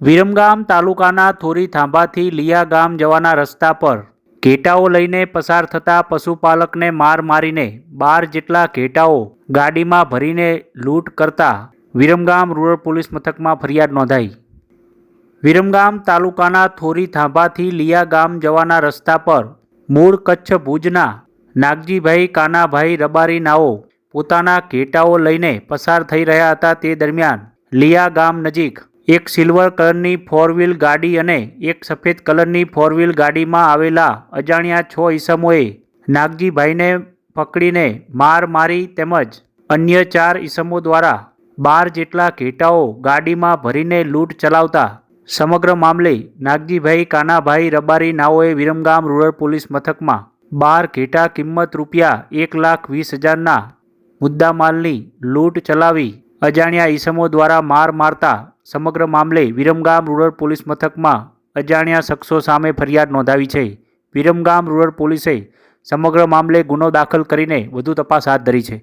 વિરમગામ તાલુકાના થોરી થાંભાથી લિયા ગામ જવાના રસ્તા પર ઘેટાઓ લઈને પસાર થતા પશુપાલકને માર મારીને બાર જેટલા ઘેટાઓ ગાડીમાં ભરીને લૂંટ કરતા વિરમગામ રૂરલ પોલીસ મથકમાં ફરિયાદ નોંધાઈ. વિરમગામ તાલુકાના થોરી થાંભાથી લિયા ગામ જવાના રસ્તા પર મૂળ કચ્છ ભુજના નાગજીભાઈ કાનાભાઈ રબારી નાઓ પોતાના ઘેટાઓ લઈને પસાર થઈ રહ્યા હતા તે દરમિયાન લિયા ગામ નજીક એક સિલ્વર કલરની ફોર વ્હીલ ગાડી અને એક સફેદ કલરની ફોર વ્હીલ ગાડીમાં આવેલા અજાણ્યા છ ઈસમોએ નાગજીભાઈને પકડીને માર મારી તેમજ અન્ય ચાર ઈસમો દ્વારા બાર જેટલા ઘેટાઓ ગાડીમાં ભરીને લૂંટ ચલાવતા સમગ્ર મામલે નાગજીભાઈ કાનાભાઈ રબારી નાઓએ વિરમગામ રૂરલ પોલીસ મથકમાં બાર ઘેટા કિંમત રૂપિયા એક લાખ વીસ હજારના મુદ્દામાલની લૂંટ ચલાવી અજાણ્યા ઈસમો દ્વારા માર મારતા સમગ્ર મામલે વિરમગામ રૂરલ પોલીસ મથકમાં અજાણ્યા શખ્સો સામે ફરિયાદ નોંધાવી છે. વિરમગામ રૂરલ પોલીસે સમગ્ર મામલે ગુનો દાખલ કરીને વધુ તપાસ હાથ ધરી છે.